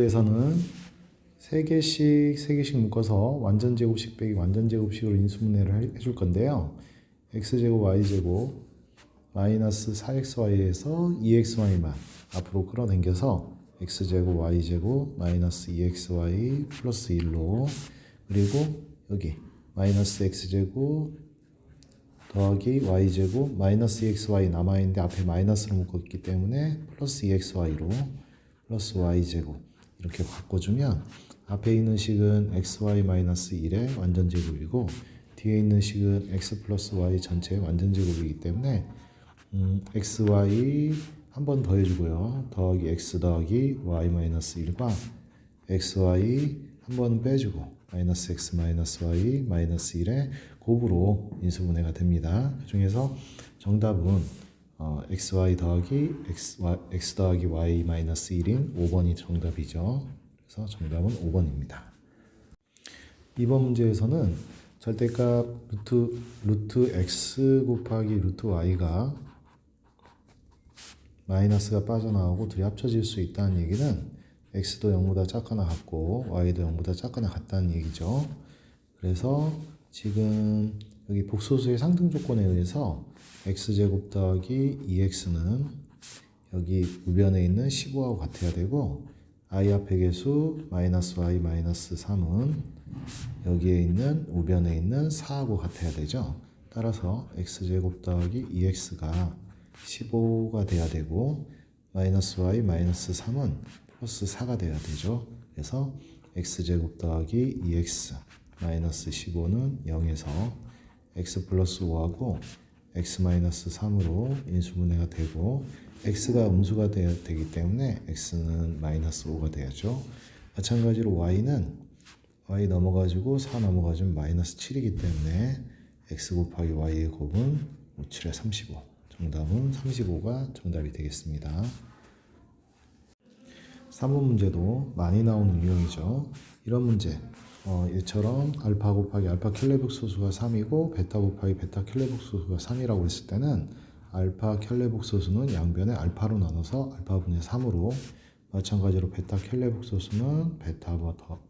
문제에서는 세 개씩 세 개씩 묶어서 완전 제곱식 빼기 완전 제곱식으로 인수분해를 해- 해줄 건데요. x 제곱 y 제곱 마이너스 4xy에서 2xy만 앞으로 끌어당겨서 x 제곱 y 제곱 마이너스 2xy 플러스 1로 그리고 여기 마이너스 x 제곱 더하기 y제곱 마이너스 2xy 남아있는데 앞에 마이너스를 묶었기 때문에 플러스 2xy로 플러스 y제곱 이렇게 바꿔주면 앞에 있는 식은 xy 마이너스 1의 완전제곱이고 뒤에 있는 식은 x 플러스 y 전체의 완전제곱이기 때문에 음, xy 한 번 더 해주고요 더하기 x 더하기 y 마이너스 1과 xy 한 번 빼주고 마이너스 x 마이너스 y 마이너스 1의 곱으로 인수분해가 됩니다. 그 중에서 정답은 어, xy 더하기 x, y, x 더하기 y 마이너스 1인 5번이 정답이죠. 그래서 정답은 5번입니다. 이번 문제에서는 절대값 루트, 루트 x 곱하기 루트 y가 마이너스가 빠져나오고 둘이 합쳐질 수 있다는 얘기는 x도 0보다 작거나 같고 y도 0보다 작거나 같다는 얘기죠. 그래서 지금 여기 복소수의 상등 조건에 의해서 x제곱 더하기 2x는 여기 우변에 있는 15하고 같아야 되고 i 앞의 개수 마이너스 y 마이너스 3은 여기에 있는 우변에 있는 4하고 같아야 되죠. 따라서 x제곱 더하기 2x가 15가 돼야 되고 마이너스 y 마이너스 3은 플러스 4가 돼야 되죠. 그래서 x제곱 더하기 2x 마이너스 15는 0에서 x 플러스 5하고 x 마이너스 3으로 인수분해가 되고 x가 음수가 되야 되기 때문에 x는 마이너스 5가 돼야죠. 마찬가지로 y는 y 넘어가지고 4 넘어가지면 마이너스 7이기 때문에 x 곱하기 y의 곱은 5, 7에 35 정답은 35가 정답이 되겠습니다. 3번 문제도 많이 나오는 유형이죠. 이런 문제 어, 얘처럼 알파 곱하기 알파 켈레북 소수가 3이고 베타 곱하기 베타 켈레북 소수가 3이라고 했을 때는 알파 켈레북 소수는 양변에 알파로 나눠서 알파분의 3으로 마찬가지로 베타 켈레북 소수는 베타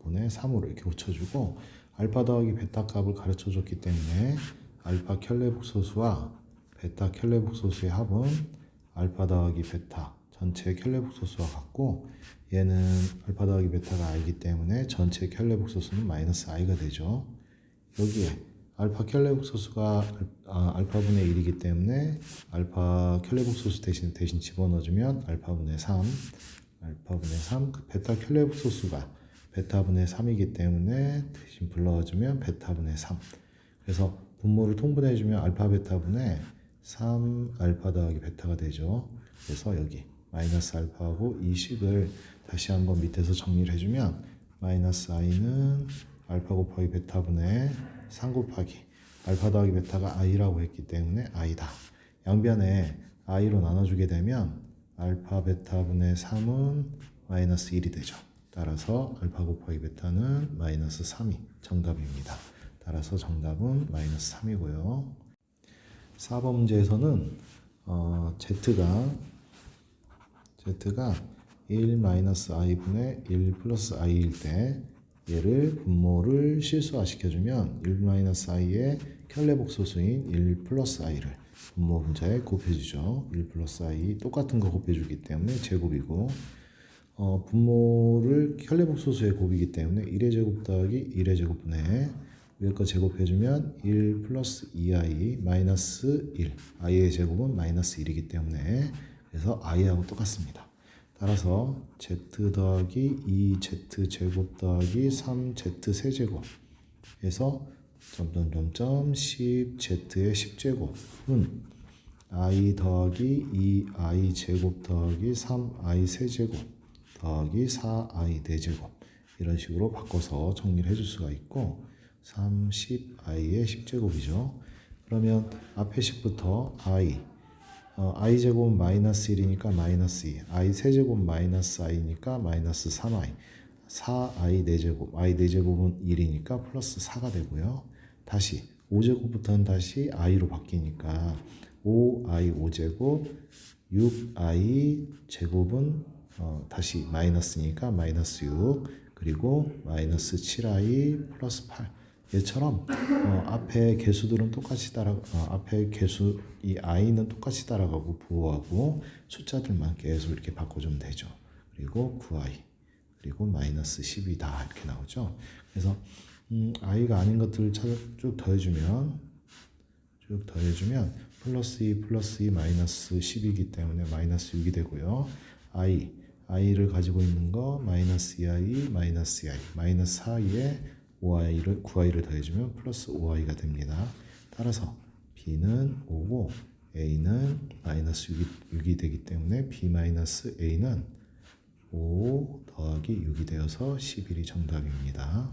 분의 3으로 이렇게 고쳐주고 알파 더하기 베타 값을 가르쳐 줬기 때문에 알파 켈레북 소수와 베타 켈레북 소수의 합은 알파 더하기 베타 전체 켈레북 소수와 같고 얘는 알파 더하기 베타가 i기 때문에 전체 켈레북 소수는 마이너스 i가 되죠. 여기에 알파 켈레북 소수가 알- 아, 알파분의 1이기 때문에 알파 켈레북 소수 대신 대신 집어넣어주면 알파분의 3 알파분의 3 그 베타 켈레북 소수가 베타분의 3이기 때문에 대신 불러주면 베타분의 3 그래서 분모를 통분해주면 알파 베타분의 3 알파 더하기 베타가 되죠. 그래서 여기 마이너스 알파하고 이 식을 다시 한번 밑에서 정리를 해주면 마이너스 i는 알파 곱하기 베타분의 3 곱하기 알파 더하기 베타가 i라고 했기 때문에 i다. 양변에 i로 나눠주게 되면 알파 베타분의 3은 마이너스 1이 되죠. 따라서 알파 곱하기 베타는 마이너스 3이 정답입니다. 따라서 정답은 마이너스 3이고요. 4번 문제에서는 어, z가 z가 1 마이너스 i분의 1 플러스 i일 때 얘를 분모를 실수화 시켜주면 1 마이너스 i의 켈레복 소수인 1 플러스 i를 분모 분자에 곱해주죠. 1 플러스 i 똑같은 거 곱해주기 때문에 제곱이고 어, 분모를 켈레복 소수의 곱이기 때문에 1의 제곱 더하기 1의 제곱분의 위에 거 제곱해주면 1 플러스 2i 마이너스 1 i의 제곱은 마이너스 1이기 때문에 그래서 i하고 똑같습니다. 따라서 z 더하기 2z 제곱 더하기 3z 세제곱 해서 점점점점 10z의 10제곱은 i 더하기 2i 제곱 더하기 3i 세제곱 더하기 4i 4제곱 이런 식으로 바꿔서 정리를 해줄 수가 있고 30i의 10제곱이죠. 그러면 앞에 식부터 i 어, i 제곱은 마이너스 1이니까 마이너스 2 i 세제곱 마이너스 i니까 마이너스 3i 4i 4제곱 i 4제곱은 1이니까 플러스 4가 되고요. 다시 5제곱부터는 다시 i로 바뀌니까 5i 5제곱 6i 제곱은 어, 다시 마이너스니까 마이너스 6 그리고 마이너스 7i 플러스 8 얘처럼 어, 앞에 개수들은 똑같이 따라 어, 앞에 개수 이 i는 똑같이 따라가고 부호하고 숫자들만 계속 이렇게 바꿔주면 되죠. 그리고 9i 그리고 마이너스 10이다 이렇게 나오죠. 그래서 음, i가 아닌 것들을 찾아 쭉 더해주면 쭉 더해주면 플러스 2 플러스 2 마이너스 10이기 때문에 마이너스 6이 되고요. i i를 가지고 있는 거 마이너스 2i 마이너스 2i 마이너스 4i에 5i를 9i를 더해주면 플러스 5i가 됩니다. 따라서 b는 5고 a는 마이너스 6이, 6이 되기 때문에 b 마이너스 a는 5 더하기 6이 되어서 11이 정답입니다.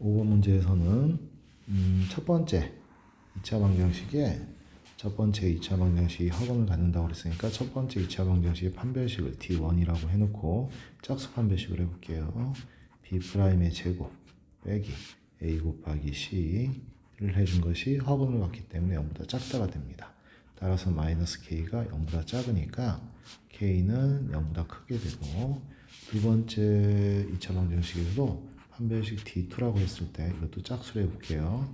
5번 문제에서는 음, 첫 번째 2차 방정식에 첫 번째 2차 방정식이 허근을 갖는다고 그랬으니까 첫 번째 2차 방정식의 판별식을 D1이라고 해놓고 짝수 판별식을 해볼게요. B'의 제곱 빼기 A 곱하기 C를 해준 것이 허근을 갖기 때문에 0보다 작다가 됩니다. 따라서 마이너스 K가 0보다 작으니까 K는 0보다 크게 되고 두 번째 2차 방정식에서도 판별식 D2라고 했을 때 이것도 짝수로 해볼게요.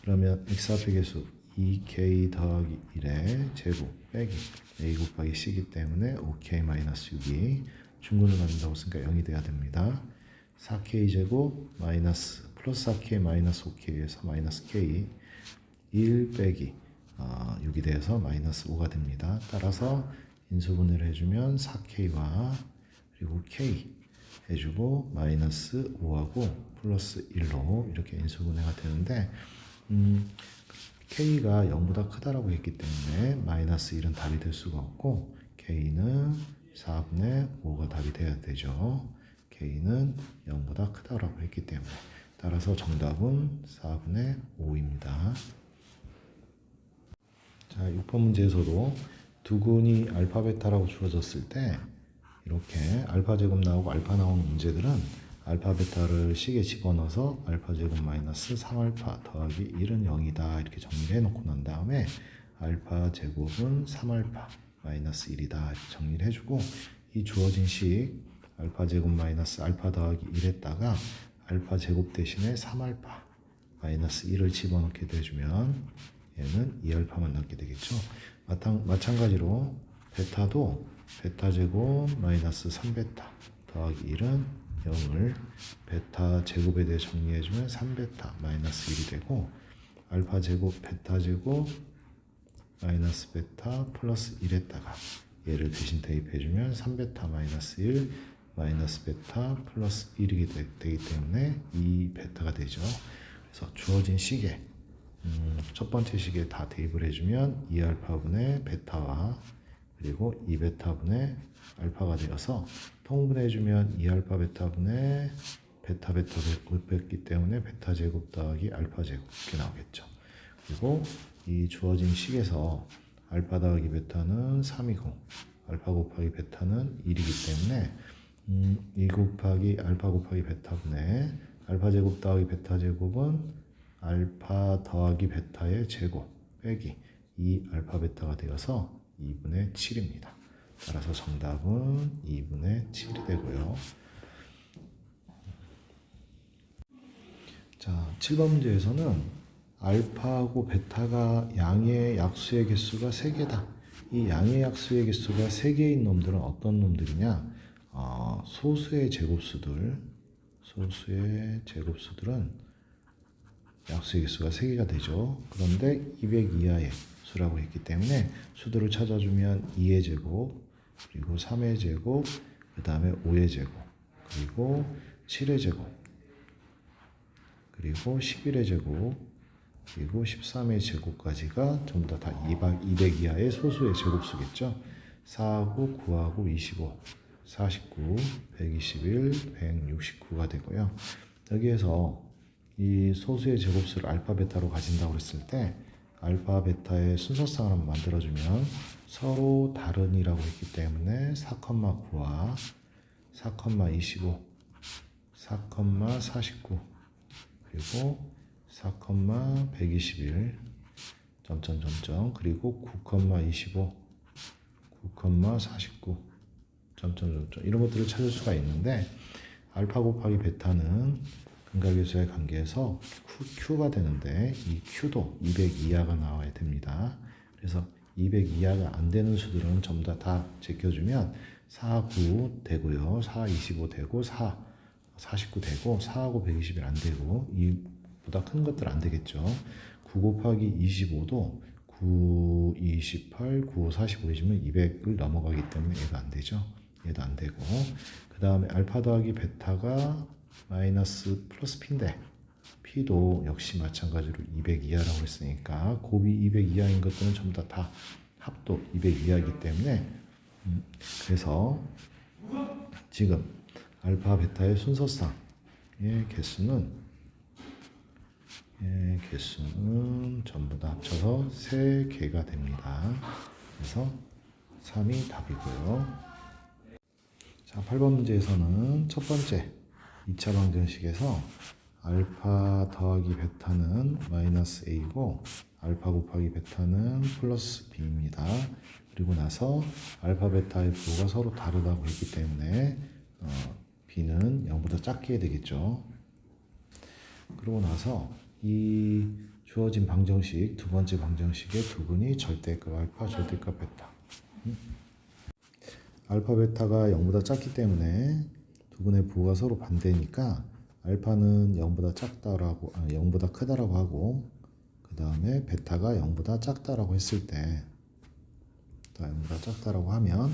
그러면 x 앞의 개수 2k 더하기 1의 제곱 빼기 a 곱하기 c이기 때문에 5k 마이너스 6이 중근을 갖는다고 했으니까 0이 돼야 됩니다. 4k 제곱 마이너스 플러스 4k 마이너스 5k에서 마이너스 k 1 빼기 어, 6이 돼서 마이너스 5가 됩니다. 따라서 인수분해를 해주면 4k와 그리고 k 해주고 마이너스 5하고 플러스 1로 이렇게 인수분해가 되는데 음, k가 0보다 크다라고 했기 때문에 마이너스 1은 답이 될 수가 없고 k는 4분의 5가 답이 돼야 되죠. k는 0보다 크다라고 했기 때문에 따라서 정답은 4분의 5입니다. 자, 6번 문제에서도 두근이 알파 베타라고 주어졌을 때 이렇게 알파 제곱 나오고 알파 나오는 문제들은 알파 베타를 식에 집어넣어서 알파 제곱 마이너스 3알파 더하기 1은 0이다 이렇게 정리를 해놓고 난 다음에 알파 제곱은 3알파 마이너스 1이다 이렇게 정리를 해주고 이 주어진 식 알파 제곱 마이너스 알파 더하기 1에다가 알파 제곱 대신에 3알파 마이너스 1을 집어넣게 돼주면 얘는 2알파만 넣게 되겠죠. 마찬, 마찬가지로 베타도 베타 제곱 마이너스 3베타 더하기 1은 0을 베타 제곱에 대해 정리해주면 3베타 마이너스 1이 되고 알파 제곱 베타 제곱 마이너스 베타 플러스 1에다가 얘를 대신 대입해주면 3베타 마이너스 1 마이너스 베타 플러스 1이 되, 되기 때문에 2베타가 되죠. 그래서 주어진 식에 음, 첫 번째 식에 다 대입을 해주면 2알파분의 베타와 그리고 2베타분의 알파가 되어서 통분해주면 2알파 베타분의 베타 베타 곱했기 때문에 베타 제곱 더하기 알파 제곱 이렇게 나오겠죠. 그리고 이 주어진 식에서 알파 더하기 베타는 3이고 알파 곱하기 베타는 1이기 때문에 음, 2 곱하기 알파 곱하기 베타분의 알파 제곱 더하기 베타 제곱은 알파 더하기 베타의 제곱 빼기 2 알파 베타가 되어서 2분의 7입니다. 따라서 정답은 2분의 7이 되고요. 자, 7번 문제에서는 알파하고 베타가 양의 약수의 개수가 3개다. 이 양의 약수의 개수가 3개인 놈들은 어떤 놈들이냐? 어, 소수의 제곱수들, 소수의 제곱수들은 약수의 개수가 3개가 되죠. 그런데 200 이하의 수라고 했기 때문에 수들을 찾아주면 2의 제곱, 그리고 3의 제곱, 그 다음에 5의 제곱, 그리고 7의 제곱, 그리고 11의 제곱, 그리고 13의 제곱까지가 전부 다, 다 200 이하의 소수의 제곱수겠죠. 4하고 9하고 25, 49, 121, 169가 되고요. 여기에서 이 소수의 제곱수를 알파 베타로 가진다고 했을 때 알파 베타의 순서상을 한번 만들어주면 서로 다른이라고 했기 때문에 4,9와 4,25, 4,49 그리고 4,121 점점 점점 그리고 9,25 9,49 점점 점점 이런 것들을 찾을 수가 있는데 알파 곱하기 베타는 근각계수의 관계에서 Q, 가 되는데 이 Q도 200 이하가 나와야 됩니다. 그래서 200 이하가 안 되는 수들은 전부 다, 다 제껴주면 4, 9 되고요. 4, 25 되고 4, 49 되고 4하고 120이 안 되고 이보다 큰 것들 안 되겠죠. 9 곱하기 25도 9, 28, 9, 45 해주면 200을 넘어가기 때문에 얘가 안 되죠. 얘도 안 되고 그 다음에 알파 더하기 베타가 마이너스 플러스 P인데 P도 역시 마찬가지로 200 이하라고 했으니까 곱이 200 이하인 것들은 전부 다, 다 합도 200 이하이기 때문에 음, 그래서 지금 알파 베타의 순서상 의 개수는 예, 개수는 전부 다 합쳐서 3개가 됩니다. 그래서 3이 답이고요. 자, 8번 문제에서는 첫 번째 2차 방정식에서 알파 더하기 베타는 마이너스 a고 알파 곱하기 베타는 플러스 b입니다. 그리고 나서 알파 베타의 부호가 서로 다르다고 했기 때문에 어, b는 0보다 작게 되겠죠. 그러고 나서 이 주어진 방정식 두 번째 방정식의 두 분이 절대값 알파 절대값 베타 음? 알파 베타가 0보다 작기 때문에 두 분의 부호가 서로 반대니까 알파는 0보다 작다라고 아, 0보다 크다라고 하고 그 다음에 베타가 0보다 작다라고 했을 때 0보다 작다라고 하면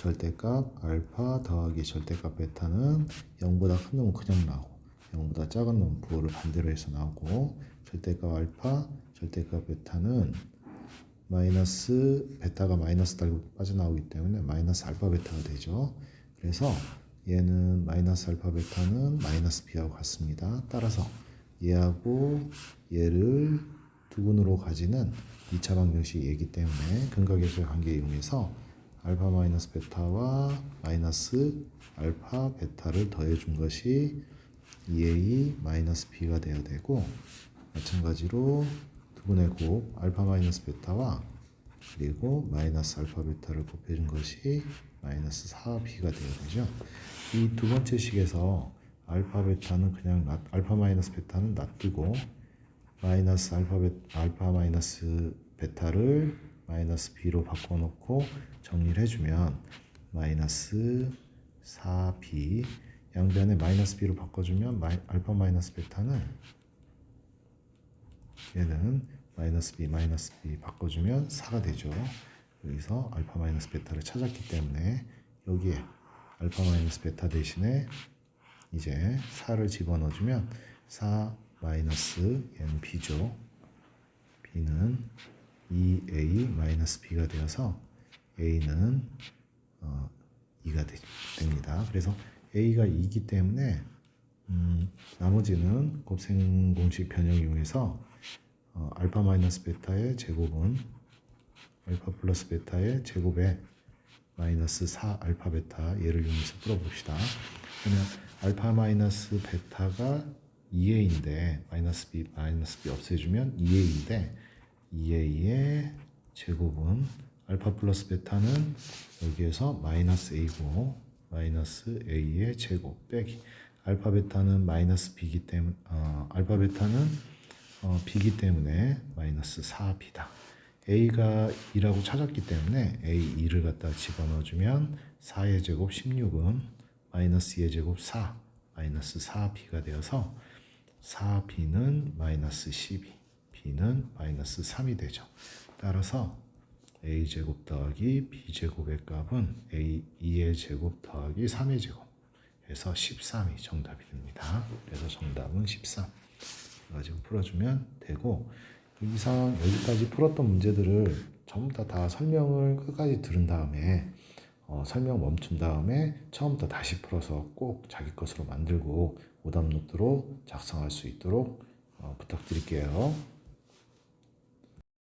절대값 알파 더하기 절대값 베타는 0보다 큰 놈은 그냥 나오고 0보다 작은 놈은 부호를 반대로 해서 나오고 절대값 알파 절대값 베타는 마이너스 베타가 마이너스 달고 빠져나오기 때문에 마이너스 알파 베타가 되죠. 그래서 얘는 마이너스 알파 베타는 마이너스 b하고 같습니다. 따라서 얘하고 얘를 두근으로 가지는 2차 방정식 얘기 때문에 근각계수의 관계 이용해서 알파 마이너스 베타와 마이너스 알파 베타를 더해준 것이 2a 마이너스 b가 되어야 되고 마찬가지로 두분의 곱 알파 마이너스 베타와 그리고 마이너스 알파 베타를 곱해준 것이 마이너스 4b가 되어야 되죠. 이 두 번째 식에서 알파 베타는 그냥 놔, 알파 마이너스 베타는 놔두고 마이너스 알파 베 알파 마이너스 베타를 마이너스 b로 바꿔놓고 정리를 해주면 마이너스 4b 양변에 마이너스 b로 바꿔주면 마이, 알파 마이너스 베타는 얘는 마이너스 b 마이너스 b 바꿔주면 4가 되죠. 여기서 알파 마이너스 베타를 찾았기 때문에 여기에 알파 마이너스 베타 대신에 이제 4를 집어넣어주면 4 마이너스 얘는 b죠. b는 2a 마이너스 b가 되어서 a는 어, 2가 되, 됩니다. 그래서 a가 2이기 때문에 음, 나머지는 곱셈 공식 변형 이용해서 어, 알파 마이너스 베타의 제곱은 알파 플러스 베타의 제곱에 마이너스 4 알파 베타 얘를 이용해서 풀어봅시다. 그러면 알파 마이너스 베타가 2a인데 마이너스 b 마이너스 b 없애주면 2a인데 2a의 제곱은 알파 플러스 베타는 여기에서 마이너스 a고 마이너스 a의 제곱 빼기 알파 베타는 마이너스 b이기 때문에 어, 알파 베타는 어, b이기 때문에 마이너스 4b다. A가 2라고 찾았기 때문에 a 2를 갖다 집어넣어주면 4의 제곱 16은 마이너스 2의 제곱 4 마이너스 4b가 되어서 4b는 마이너스 12 b는 마이너스 3이 되죠. 따라서 a 제곱 더하기 b 제곱의 값은 a 2의 제곱 더하기 3의 제곱 해서 13이 정답이 됩니다. 그래서 정답은 13 가지고 풀어주면 되고 이상 여기까지 풀었던 문제들을 전부 다, 다 설명을 끝까지 들은 다음에 어, 설명 멈춘 다음에 처음부터 다시 풀어서 꼭 자기 것으로 만들고 오답 노트로 작성할 수 있도록 어, 부탁드릴게요.